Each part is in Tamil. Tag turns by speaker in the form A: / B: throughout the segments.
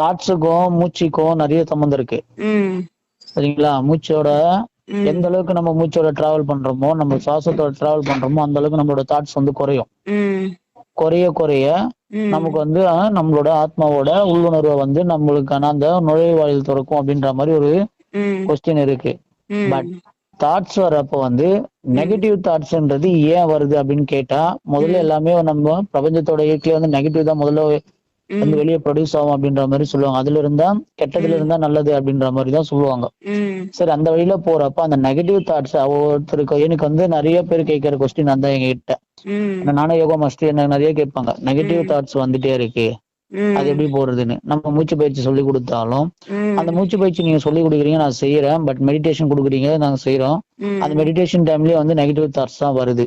A: தாட்ஸுக்கும் மூச்சுக்கும் நிறைய சம்மந்தம் இருக்கு. சரிங்களா? மூச்சோட எந்த அளவுக்கு நம்ம மூச்சோட டிராவல் பண்றோமோ நம்ம சுவாசத்தோட டிராவல் பண்றோமோ அந்த அளவுக்கு நம்மளோட தாட்ஸ் வந்து குறையும். குறைய குறைய நமக்கு வந்து நம்மளோட ஆத்மாவோட உள்ளுணர்வை வந்து நம்மளுக்கான அந்த நுழைவாயில் திறக்கும் அப்படின்ற மாதிரி ஒரு கொஸ்டின் இருக்கு. பட் தாட்ஸ் வரப்ப வந்து நெகட்டிவ் தாட்ஸ்ன்றது ஏன் வருது அப்படின்னு கேட்டா முதல்ல எல்லாமே நம்ம பிரபஞ்சத்தோட இயற்கையில வந்து நெகட்டிவ் தான் முதல்ல வந்து வெளியே ப்ரொடியூஸ் ஆகும் அப்படின்ற மாதிரி சொல்லுவாங்க. அதுல இருந்தா கெட்டதுல இருந்தா நல்லது அப்படின்ற மாதிரி தான் சொல்லுவாங்க. சரி அந்த வழியில போறப்ப அந்த நெகட்டிவ் தாட்ஸ் ஒருத்தருக்கு எனக்கு வந்து நிறைய பேர் கேட்கிற கொஸ்டின் அந்த எங்க கிட்ட நானும் யோகா மாஸ்டர் என்ன நிறைய கேட்பாங்க. நெகட்டிவ் தாட்ஸ் வந்துட்டே இருக்கு. அது எப்படி போறதுன்னு. நம்ம மூச்சு பயிற்சி சொல்லி கொடுத்தாலும் அந்த மூச்சு பயிற்சி நீங்க சொல்லி கொடுக்குறீங்க நான் செய்யறேன் பட் மெடிடேஷன் கொடுக்குறீங்க நாங்க செய்யறோம் அந்த மெடிடேஷன் டைம்லயே வந்து நெகட்டிவ் தாட்ஸ் தான் வருது.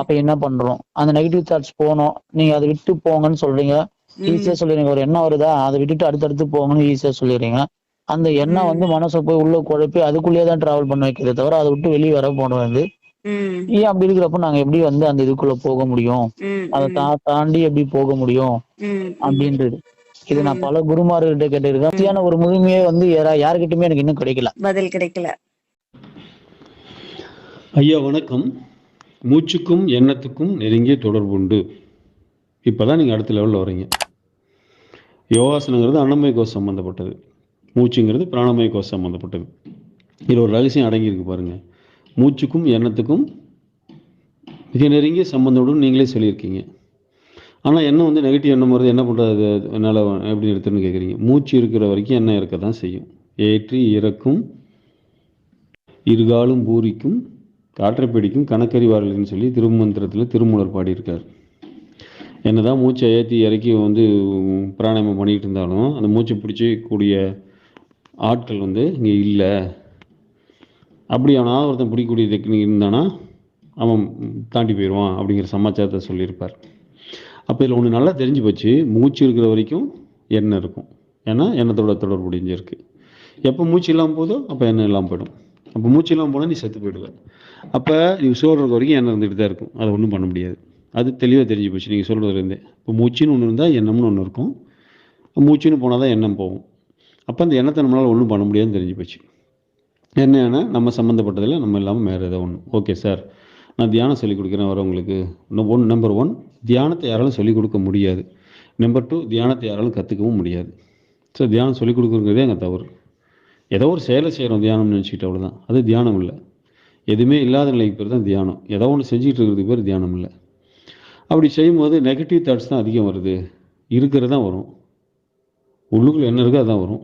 A: அப்ப என்ன பண்றோம்? அந்த நெகட்டிவ் தாட்ஸ் போனோம். நீங்க அதை விட்டு போங்கன்னு சொல்றீங்க. ஈஸியா சொல்லிடுறீங்க. ஒரு எண்ணம் வருதா? அதை விட்டுட்டு அடுத்தடுத்து போங்கன்னு ஈஸியா சொல்லிடுறீங்க. அந்த எண்ணம் வந்து மனசை போய் உள்ள குழப்பி அதுக்குள்ளேயே தான் டிராவல் பண்ண வைக்கிறத தவிர அதை விட்டு வெளியே வர போன வந்து.
B: ம்,
A: ஏன் அப்படி இருக்கிறப்ப நாங்க எப்படி வந்து அந்த இதுக்குள்ள போக முடியும்? அதை தா தாண்டி எப்படி போக முடியும்?
B: ம்,
A: அப்படின்றது. இது நான் பல குருமார்கிட்ட கேட்டிருக்கேன். சரியான ஒரு முழுமையே வந்து யாரா- யாருக்கிட்டயுமே எனக்கு இன்னும் கிடைக்கல.
B: பதில் கிடைக்கல.
C: ஐயா வணக்கம். மூச்சுக்கும் எண்ணத்துக்கும் நெருங்கிய தொடர்பு உண்டு இப்போ தான் நீங்கள் அடுத்த லெவலில் வரீங்க யோகாசனங்கிறது அன்னமய கோஷம் சம்மந்தப்பட்டது மூச்சுங்கிறது பிராணமய கோஷம் சம்மந்தப்பட்டது இதில் ஒரு ரகசியம் அடங்கியிருக்கு பாருங்கள் மூச்சுக்கும் எண்ணத்துக்கும் மிக நெருங்கிய சம்பந்தோடு நீங்களே சொல்லியிருக்கீங்க. ஆனால் எண்ணம் வந்து நெகட்டிவ் எண்ணம் வருது என்ன பண்ணுறது என்னால் எப்படி எடுத்துன்னு கேட்குறீங்க. மூச்சு இருக்கிற வரைக்கும் எண்ணம் இருக்க தான் செய்யும். ஏற்றி இறக்கும் இருகாலும் பூரிக்கும் காற்றை பிடிக்கும் கணக்கறிவார்கள்னு சொல்லி திருமந்திரத்தில் திருமூலர் பாடியிருக்கார். என்னதான் மூச்சை ஏற்றி இறக்கி வந்து பிராணாயாமம் பண்ணிக்கிட்டு இருந்தாலும் அந்த மூச்சை பிடிச்சக்கூடிய ஆட்கள் வந்து இங்கே இல்லை. அப்படி அப்படியானா ஒருத்தன் பிடிக்கக்கூடிய டெக்னிக் இருந்தானா அவன் தாண்டி போயிடுவான் அப்படிங்கிற சமாச்சாரத்தை சொல்லியிருப்பார். அப்போ இதில் ஒன்று நல்லா தெரிஞ்சு போச்சு. மூச்சு இருக்கிற வரைக்கும் எண்ணெய் இருக்கும். ஏன்னா எண்ணத்தோட தொடர்பு முடிஞ்சிருக்கு எப்போ மூச்சு இல்லாமல் போதோ அப்போ எண்ணெய் இல்லாமல் போயிடும். அப்போ மூச்சு இல்லாமல் போனால் நீ செத்து போயிடுவேன் அப்போ நீ சொல்கிற வரைக்கும் எண்ணெய் இருந்துகிட்டு தான் இருக்கும். அதை ஒன்றும் பண்ண முடியாது. அது தெளிவாக தெரிஞ்சு போச்சு. நீங்கள் சொல்கிறதுலேருந்தே இப்போ மூச்சுன்னு ஒன்று இருந்தால் எண்ணம்னு ஒன்று இருக்கும். மூச்சுன்னு போனால் தான் எண்ணம் போகும். அப்போ அந்த எண்ணத்தை நம்மளால் ஒன்றும் பண்ண முடியாதுன்னு தெரிஞ்சு போச்சு. என்னென்னா நம்ம சம்மந்தப்பட்டதில் நம்ம இல்லாமல் வேறு ஏதோ ஒன்று ஓகே சார். நான் தியானம் சொல்லிக் கொடுக்குறேன் வரவங்களுக்கு ஒன் நம்பர் ஒன் தியானத்தை யாராலும் சொல்லிக் கொடுக்க முடியாது. நம்பர் டூ தியானத்தை யாராலும் கற்றுக்கவும் முடியாது. ஸோ தியானம் சொல்லிக் கொடுக்குறதே எங்கள் தவறு. ஏதோ ஒரு செயலை செய்கிறோம் தியானம்னு நினச்சிக்கிட்டு அவ்வளோதான் அது தியானம் இல்லை. எதுவுமே இல்லாத நிலைக்கு பேர் தான் தியானம். ஏதோ ஒன்று செஞ்சுக்கிட்டு இருக்கிறதுக்கு பேர் தியானம் இல்லை. அப்படி செய்யும்போது நெகட்டிவ் தாட்ஸ் தான் அதிகம் வருது. இருக்கிறது தான் வரும். உள்ளுக்குள்ளே என்ன இருக்கோ அதான் வரும்.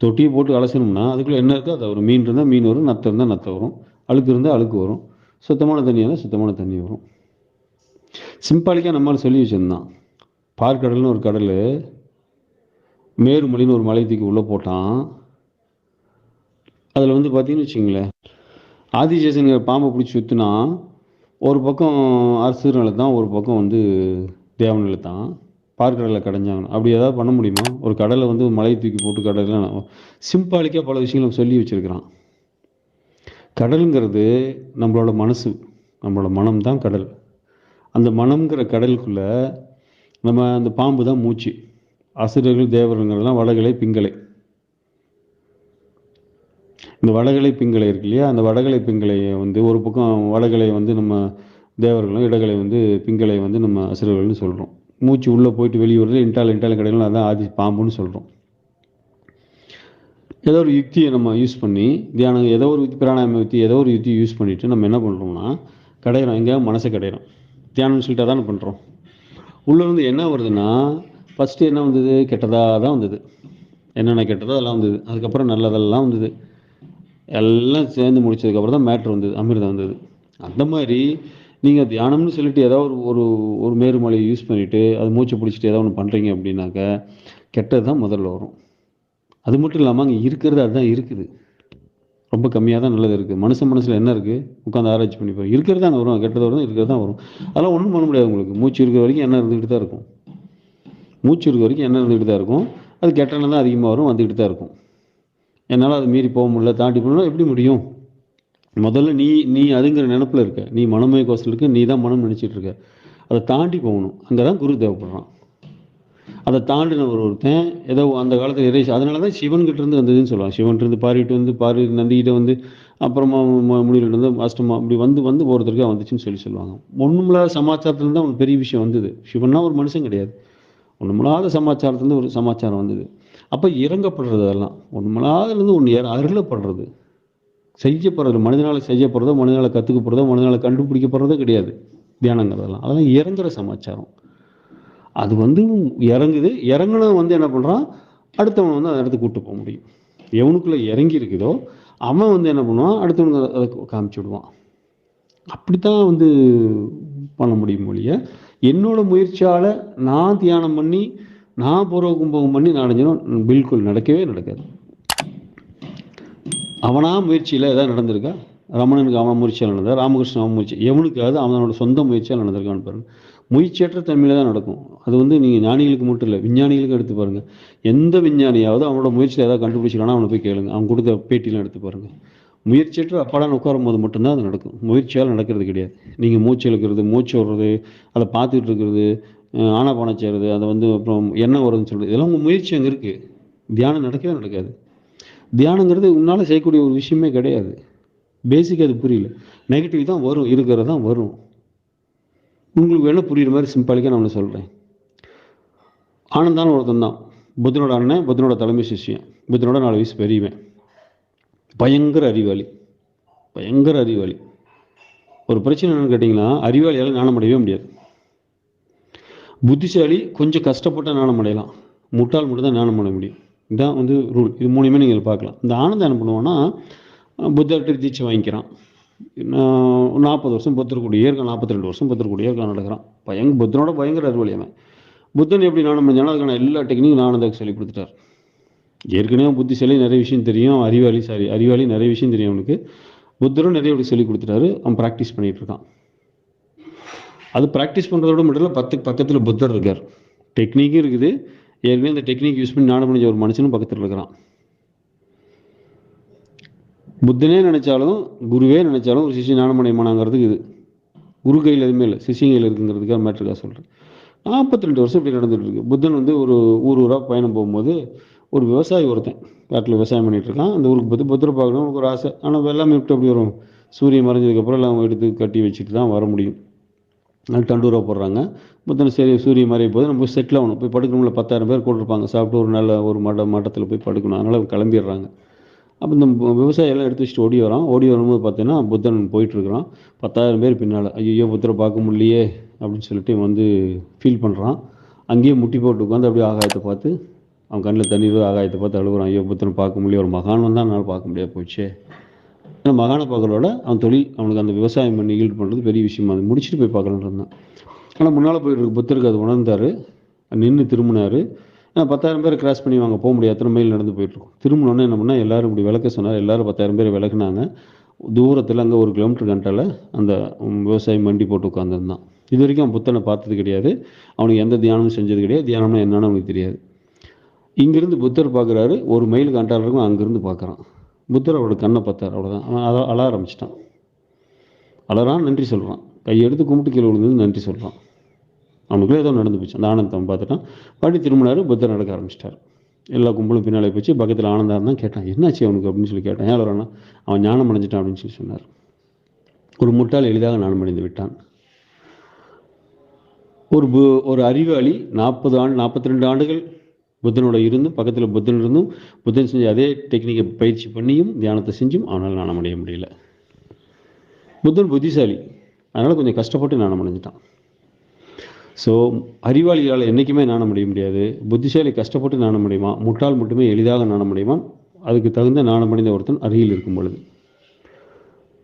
C: தொட்டியை போட்டு அலசணும்னா அதுக்குள்ளே என்ன இருக்கோ அது வரும். மீன் இருந்தால் மீன் வரும் நத்தம் இருந்தால் நத்தம் வரும். அழுக்கு இருந்தால் அழுக்கு வரும். சுத்தமான தண்ணி இருந்தால் சுத்தமான தண்ணி வரும். சிம்பாலிக்காக நம்மளால் சொல்லி வச்சுருந்தான். பார்க்கடல்னு ஒரு கடல் மேருமலைன்னு ஒரு மலை தூக்கி உள்ளே போட்டான். அதில் வந்து பார்த்தீங்கன்னு வச்சுங்களேன் ஆதிசேஷனுங்கிற பாம்பை பிடிச்சி சுற்றினா ஒரு பக்கம் அரசு நிலத்தான் ஒரு பக்கம் வந்து தேவ நிலத்தான் பார்க்கடலை கடைஞ்சாங்க. அப்படி ஏதாவது பண்ண முடியுமா? ஒரு கடலை வந்து மலை தூக்கி போட்டு கடலில் சிம்பாலிக்காக பல விஷயங்களை சொல்லி வச்சுருக்கிறான். கடலுங்கிறது நம்மளோட மனசு நம்மளோட மனம் தான் கடல். அந்த மனம்ங்கிற கடலுக்குள்ளே நம்ம அந்த பாம்பு தான் மூச்சு. அசுரர்கள் தேவர்கள்லாம் வடகலை பிங்களை. இந்த வடகலை பிங்களை இருக்கு இல்லையா? அந்த வடகலை பிங்களையை வந்து ஒரு பக்கம் வடகலை வந்து நம்ம தேவர்களும் இடகலை வந்து பிங்களை வந்து நம்ம அசுரர்கள்னு சொல்கிறோம் மூச்சு உள்ளே போயிட்டு வெளியே வருது இன்டால் இன்டால் கடைகளும் அதான் ஆதி பாம்புன்னு சொல்கிறோம் ஏதோ ஒரு யுக்தியை நம்ம யூஸ் பண்ணி தியானம் ஏதோ ஒரு பிராணாயாம யுக்தி ஏதோ ஒரு யுக்தி யூஸ் பண்ணிவிட்டு நம்ம என்ன பண்ணுறோம்னா கடையிறோம் எங்கேயாவது மனசை கடையிறோம். தியானம்னு சொல்லிட்டு தானே பண்ணுறோம் உள்ளே இருந்து என்ன வருதுன்னா ஃபஸ்ட்டு என்ன வந்தது? கெட்டதாக தான் வந்தது. என்னென்ன கெட்டதோ அதெல்லாம் வந்தது. அதுக்கப்புறம் நல்லதெல்லாம் வந்தது. எல்லாம் சேர்ந்து முடிச்சதுக்கப்புறம் தான் மேட்ரு வந்தது அமிர்தம் வந்தது. அந்த மாதிரி நீங்கள் தியானம்னு சொல்லிட்டு ஏதாவது ஒரு ஒரு ஒரு மேருமலையை யூஸ் பண்ணிவிட்டு அது மூச்சை பிடிச்சிட்டு ஏதாவது ஒன்று பண்ணுறீங்க அப்படின்னாக்க கெட்டது தான் முதல்ல வரும். அது மட்டும் இல்லாமல் அங்கே இருக்கிறது அதுதான் இருக்குது. ரொம்ப கம்மியாக தான் நல்லது இருக்குது மனுஷன் மனசில் என்ன இருக்குது உட்காந்து ஆராய்ச்சி பண்ணிப்போம் இருக்கிறது தான் வரும். கெட்டது வரும் இருக்கிறது தான் வரும். அதெல்லாம் ஒன்றும் பண்ண முடியாது உங்களுக்கு. மூச்சு இருக்கிற வரைக்கும் என்ன இருந்துக்கிட்டு தான் இருக்கும். மூச்சு இருக்கிற வரைக்கும் என்ன இருந்துக்கிட்டு தான் இருக்கும். அது கெட்டன தான் அதிகமாக வரும் வந்துக்கிட்டு தான் இருக்கும். என்னால் அது மீறி போக முடியல தாண்டி போகணும் எப்படி முடியும்? முதல்ல நீ நீ அதுங்கிற நினப்பில் இருக்க. நீ மனமய கோசலுக்கு இருக்க நீ தான் மனம் நினச்சிட்டு இருக்க. அதை தாண்டி போகணும். அங்கே தான் குரு தேவைப்படுறான். அதை தாண்டின ஒரு ஒருத்தன் ஏதோ அந்த காலத்தில் இறை அதனால தான் சிவன்கிட்ட இருந்து வந்ததுன்னு சொல்லுவாங்க. சிவன்கிட்ட இருந்து பாரிட்டு வந்து பாரி நந்திக்கிட்ட வந்து அப்புறமா மு- இருந்து அஷ்டமா அப்படி வந்து வந்து ஒருத்தருக்கா வந்துச்சுன்னு சொல்லி சொல்லுவாங்க. ஒன்றுமில்லாத சமாச்சாரத்துல தான் ஒரு பெரிய விஷயம் வந்தது. சிவன்னா ஒரு மனுஷன் கிடையாது. ஒன்றுமில்லாத சமாச்சாரத்துலேருந்து ஒரு சமாச்சாரம் வந்தது. அப்போ இறங்கப்படுறது அதெல்லாம். ஒண்ணுமில்லாதுலேருந்து ஒன்று இற அருளப்படுறது. செய்யப்படுறது மனிதனால் செய்யப்படுறதோ மனிதனால் கற்றுக்கப்படுறதோ மனிதனால் கண்டுபிடிக்கப்படுறதோ கிடையாது. தியானங்கிறதெல்லாம் அதெல்லாம். இறங்குற சமாச்சாரம். அது வந்து இறங்குது. இறங்குனவன் வந்து என்ன பண்ணுறான் அடுத்தவன் வந்து அந்த இடத்துக்கு கூட்டு போக முடியும். எவனுக்குள்ளே இறங்கி இருக்குதோ அவன் வந்து என்ன பண்ணுவான்? அடுத்தவனுக்கு அதை- காமிச்சு விடுவான். அப்படித்தான் வந்து பண்ண முடியும் மொழிய என்னோட முயற்சியால் நான் தியானம் பண்ணி நான் பூர்வ கும்பகம் பண்ணி நான் அடைஞ்சனும் பில்குல் நடக்கவே நடக்காது. அவனா முயற்சியில் ஏதாவது நடந்திருக்கா? ரமணனுக்கு அவன் முயற்சியால் நடந்தா ராமகிருஷ்ணன் அவன் முயற்சி எவனுக்காவது அவனோட சொந்த முயற்சியால் நடந்திருக்கான்னு பாருங்க. முயற்சியற்ற தன்மையில் தான் நடக்கும். அது வந்து நீங்கள் ஞானிகளுக்கு மட்டும் இல்லை விஞ்ஞானிகளுக்கு எடுத்து பாருங்கள் எந்த விஞ்ஞானியாவது அவனோட முயற்சியில் ஏதாவது கண்டுபிடிச்சிருக்கானா அவனை போய் கேளுங்க. அவன் கொடுத்த பேட்டிலாம் எடுத்து பாருங்கள் முயற்சியற்ற அப்பாடான உட்காரும் போது மட்டும்தான் அது நடக்கும். முயற்சியால் நடக்கிறது கிடையாது. நீங்கள் மூச்சு இழுக்கிறது மூச்சு விடுறது அதை பார்த்துட்டு இருக்கிறது ஆனாபானம் செய்கிறது அதை வந்து அப்புறம் என்ன வருதுன்னு சொல்கிறது இதெல்லாம் உங்கள் முயற்சி அங்கே இருக்குது தியானம் நடக்கவே நடக்காது. தியானங்கிறது உன்னால் செய்யக்கூடிய ஒரு விஷயமே கிடையாது. பேசிக் அது புரியல. நெகட்டிவ் தான் வரும் இருக்கிறது தான் வரும். உங்களுக்கு வேணால் புரியுற மாதிரி சிம்பாலிக்காக நான் ஒன்று சொல்கிறேன் ஆனந்தான ஒருத்தன் தான். புத்தனோட அண்ணன் புத்தனோட தலைமை சிஷியம் புத்தனோட நாலு வயசு பெரியவன். பயங்கர அறிவாளி. பயங்கர அறிவாளி. ஒரு பிரச்சனை என்னன்னு கேட்டிங்கன்னா அறிவாளியால் ஞானம் அடையவே முடியாது. புத்திசாலி கொஞ்சம் கஷ்டப்பட்ட ஞானம் அடையலாம். முட்டாள் மட்டும் தான் ஞானம் அடைய முடியும். இதான் வந்து ரூல் இது மூலியமே நீங்கள் பார்க்கலாம். இந்த ஆனந்தம் என்ன பண்ணுவான்னா புத்தர்கிட்ட தீட்சை வாங்கிக்கிறான். நான் நாற்பது வருஷம் புத்தர் கூடிய இருக்கான் நாற்பத்தி ரெண்டு வருஷம் புத்தர் கூடிய நடக்கிறான். பயங்க புத்தனோட பயங்கர அறிவாளி அவன். புத்தன் எப்படி ஞானம் பண்ணாலும் அதுக்கான எல்லா டெக்னிக்கும் ஆனந்தாக்கு சொல்லி கொடுத்துட்டார். ஏற்கனவே புத்திசாலி நிறைய விஷயம் தெரியும். அறிவாளி சாரி அறிவாளி நிறைய விஷயம் தெரியும் அவனுக்கு. புத்தரும் நிறைய சொல்லி கொடுத்துட்டாரு. அவன் ப்ராக்டிஸ் பண்ணிகிட்டு இருக்கான். அது ப்ராக்டிஸ் பண்ணுறதோட மட்டும் இல்லை பத்து பக்கத்தில் புத்தர் இருக்கார். டெக்னிக்கும் இருக்குது. ஏற்கனவே இந்த டெக்னிக் யூஸ் பண்ணி ஞானம் முடிஞ்ச ஒரு மனுஷனும் பக்கத்தில் இருக்கிறான். புத்தனே நினைச்சாலும் குருவே நினைச்சாலும் ஒரு சிஷியன் ஞானமடையமானாங்கிறதுக்கு இது. குரு கையில் எதுவுமே இல்லை. சிஷியன் கையில் இருக்குங்கிறதுக்காக மேட்ருக்காக சொல்கிறேன் நாற்பத்தி ரெண்டு வருஷம் இப்படி நடந்துட்டு இருக்கு. புத்தன் வந்து ஒரு ஊர் ஊராக பயணம் போகும்போது ஒரு விவசாயி ஒருத்தன் காட்டில் விவசாயம் பண்ணிட்டு இருக்கான். அந்த ஊருக்கு பார்த்து புத்தரை பார்க்கணும் ஒரு ஆசை. ஆனால் எல்லாமே விட்டு அப்படி வரும். சூரியன் மறைஞ்சதுக்கப்புறம் எல்லாம் எடுத்து கட்டி வச்சுட்டு தான் வர முடியும். அது போடுறாங்க. புத்தனை சரி சூரிய மறைய போது நம்ம போய் செட்டில் ஆகணும். போய் படுக்கணும்ல பத்தாயிரம் பேர் கூட்டிருப்பாங்க. சாப்பிட்டு ஒரு நல்ல ஒரு மட மட்டத்தில் போய் படுக்கணும். அதனால் கிளம்பிடுறாங்க. அப்போ இந்த விவசாயம் எல்லாம் எடுத்து வச்சுட்டு ஓடி வரான். ஓடி வரும்போது பார்த்தீங்கன்னா புத்தன் போயிட்டுருக்குறான். பத்தாயிரம் பேர் பின்னால் ஐயோ புத்தரை பார்க்க முடியலையே அப்படின்னு சொல்லிட்டு வந்து ஃபீல் பண்ணுறான் அங்கேயே முட்டி போட்டு உட்காந்து அப்படியே ஆகாயத்தை பார்த்து அவன் கண்ணில் தண்ணீர் ஆகாயத்தை பார்த்து அழுகுறான். ஐயோ புத்தனை பார்க்க முடியல ஒரு மகான் வந்தால் என்னால் பார்க்க முடியாது போச்சே. ஏன்னா மகாண பார்க்கறதோட அவன் தொழில் அவனுக்கு அந்த விவசாயம் பண்ணி ஈல்டு பண்ணுறது பெரிய விஷயமா. அது முடிச்சுட்டு போய் பார்க்கலான்னு இருந்தான். ஆனால் முன்னால் போயிட்டு புத்தருக்கு அது உணர்ந்தாரு. நின்று திரும்பினாரு. பத்தாயிரம் பேர் கிராஸ் பண்ணி வாங்க போக முடியாது. எத்தனை மைல் நடந்து போயிட்டுருக்கோம் திரும்பினோடனே என்ன பண்ணால் எல்லாரும் இப்படி விளக்க சொன்னார். எல்லாரும் பத்தாயிரம் பேர் விளக்குனாங்க. தூரத்தில் அங்கே ஒரு கிலோமீட்டர் கண்டால அந்த விவசாயம் விவசாயி மண்டி போட்டு உட்காந்துருந்தான் இது வரைக்கும் அவன் புத்தனை பார்த்தது கிடையாது. அவனுக்கு எந்த தியானமும் செஞ்சது கிடையாது. தியானம்னா என்னன்னு அவனுக்கு தெரியாது. இங்கிருந்து புத்தர் பார்க்குறாரு. ஒரு மைல் கண்டால் இருக்கும். பார்க்குறான். புத்தர் அவரோட கண்ணை பார்த்தார் அவ்வளோதான் அவன் அழ அழ ஆரம்பிச்சிட்டான். அழறான் நன்றி சொல்கிறான் கையெடுத்து கும்பிட்டு கீழே விழுந்து நன்றி சொல்கிறான் அவனுக்குள்ளே ஏதோ நடந்து போச்சு. அந்த ஆனந்தம் பார்த்துட்டான். பாட்டி திரும்பினாரு புத்தர் நடக்க ஆரம்பிச்சிட்டார். எல்லா கும்பலும் பின்னாலே போச்சு. பக்கத்தில் ஆனந்தா தான் கேட்டான் என்னாச்சு அவனுக்கு? அப்படின்னு சொல்லி கேட்டான். ஏன் அழறானா அவன் ஞானம் அடைஞ்சிட்டான் அப்படின்னு சொல்லி சொன்னார். ஒரு முட்டால் எளிதாக ஞானம் அடைந்து விட்டான். ஒரு பு- ஒரு அறிவாளி நாற்பது ஆண்டு நாற்பத்தி ரெண்டு ஆண்டுகள் புத்தனோட இருந்தும் பக்கத்தில் புத்தன் இருந்தும் புத்தன் செஞ்ச அதே டெக்னிக்கை பயிற்சி பண்ணியும் தியானத்தை செஞ்சும் அவனால் நாணம் அடைய முடியல. புத்தன் புத்திசாலி. அதனால் கொஞ்சம் கஷ்டப்பட்டு நாணம் அடைஞ்சிட்டான். ஸோ அறிவாளிகளால் என்றைக்குமே நாணம் அடைய முடியாது. புத்திசாலி கஷ்டப்பட்டு நாணம் அடையுமா முட்டாள் மட்டுமே எளிதாக நாணம் அடைவான். அதுக்கு தகுந்த நாணம் அடைந்த ஒருத்தன் அருகில் இருக்கும் பொழுது.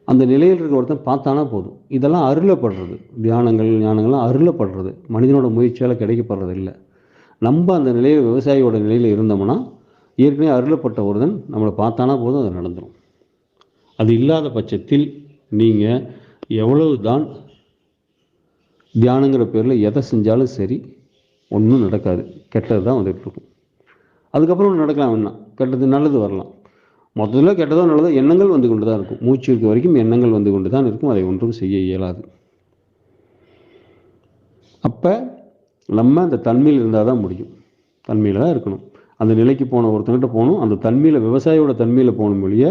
C: அந்த நிலையில் இருக்க ஒருத்தன் பார்த்தானா போதும். இதெல்லாம் அருளப்படுறது. தியானங்கள் ஞானங்கள்லாம் அருளப்படுறது. மனிதனோட முயற்சியால் கிடைக்கப்படுறது இல்லை நம்ம அந்த நிலையில் விவசாயியோட நிலையில் இருந்தோம்னா ஏற்கனவே அருளப்பட்ட ஒருதன் நம்மளை பார்த்தானா போதும் அது நடந்துடும் அது இல்லாத பட்சத்தில் நீங்கள் எவ்வளவு தான் தியானங்கிற பேரில் எதை செஞ்சாலும் சரி ஒன்றும் நடக்காது. கெட்டது தான் வந்துட்டு இருக்கும் அதுக்கப்புறம் ஒன்று நடக்கலாம் வேணாம் கெட்டது நல்லது வரலாம். மொத்தத்தில் கெட்டதோ நல்லதோ எண்ணங்கள் வந்து கொண்டு தான் இருக்கும். மூச்சு இருக்க வரைக்கும் எண்ணங்கள் வந்து கொண்டு தான் இருக்கும். அதை ஒன்றும் செய்ய இயலாது. அப்போ நம்ம அந்த தன்மையில் இருந்தால் தான் முடியும். தன்மையில் தான் இருக்கணும். அந்த நிலைக்கு போன ஒருத்தங்கிட்ட போகணும். அந்த தன்மையில் விவசாயியோட தன்மையில் போகணும் வெளியே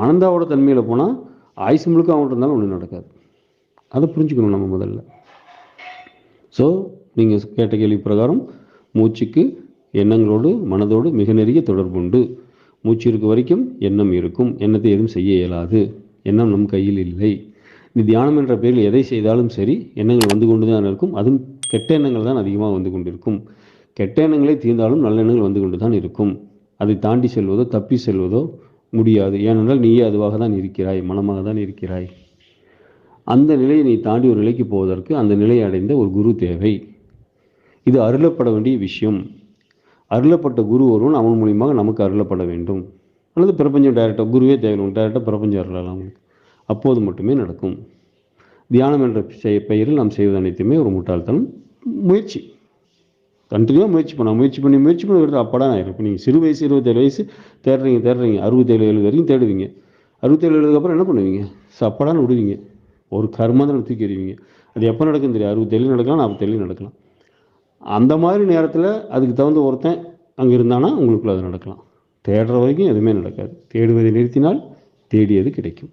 C: ஆனந்தாவோட தன்மையில் போனால் ஆயுசு முழுக்க அவங்கள்ட்ட இருந்தாலும் ஒன்றும் நடக்காது. அதை புரிஞ்சுக்கணும் நம்ம முதல்ல. ஸோ நீங்கள் கேட்ட கேள்வி பிரகாரம் மூச்சுக்கு எண்ணங்களோடு மனதோடு மிக நெருங்கிய தொடர்புண்டு மூச்சு இருக்க வரைக்கும் எண்ணம் இருக்கும். எண்ணத்தை எதுவும் செய்ய இயலாது. எண்ணம் நம் கையில் இல்லை. நீ தியானம் என்ற பேரில் எதை செய்தாலும் சரி எண்ணங்கள் வந்து கொண்டு தான் இருக்கும். அதுவும் கெட்ட எண்ணங்கள் தான் அதிகமாக வந்து கொண்டிருக்கும். கெட்ட எண்ணங்களே தீர்ந்தாலும் நல்ல எண்ணங்கள் வந்து கொண்டு தான் இருக்கும். அதை தாண்டி செல்வதோ தப்பி செல்வதோ முடியாது. ஏனென்றால் நீயே அதுவாக தான் இருக்கிறாய் மனமாக தான் இருக்கிறாய். அந்த நிலையை நீ தாண்டி ஒரு நிலைக்கு போவதற்கு அந்த நிலையை அடைந்த ஒரு குரு தேவை. இது அருளப்பட வேண்டிய விஷயம். அருளப்பட்ட குரு ஒருவன் அவன் மூலியமாக நமக்கு அருளப்பட வேண்டும். அல்லது பிரபஞ்சம் டைரக்டாக குருவே தேவையில்லை டைரக்டாக பிரபஞ்சம் அருளலாம் அப்போது மட்டுமே நடக்கும். தியானம் என்ற செய- பெயரில் நாம் செய்வது அனைத்துமே ஒரு முட்டாள்தனம். முயற்சி. கண்டினியூவாக முயற்சி பண்ண முயற்சி பண்ணி முயற்சி பண்ணி வருது அப்படா நான் இப்போ நீங்கள் சிறு வயசு இருபத்தேழு வயசு தேடுறீங்க தேடுறீங்க. அறுபத்தேழு ஏழு வரைக்கும் தேடுவீங்க. அறுபத்தேழு எழுதுக்கப்புறம் என்ன பண்ணுவீங்க? சப்படான்னு விடுவீங்க. ஒரு கர்மாந்திரம் தூக்கி எறிவீங்க. அது எப்போ நடக்கும் தெரியும் அறுபத்தேழு நடக்கலாம் நாற்பத்தேழு நடக்கலாம். அந்த மாதிரி நேரத்தில் அதுக்கு தகுந்த ஒருத்தன் அங்கே இருந்தானா உங்களுக்குள்ள அது நடக்கலாம். தேடுற வரைக்கும் எதுவுமே நடக்காது. தேடுவதை நிறுத்தினால் தேடியது கிடைக்கும்.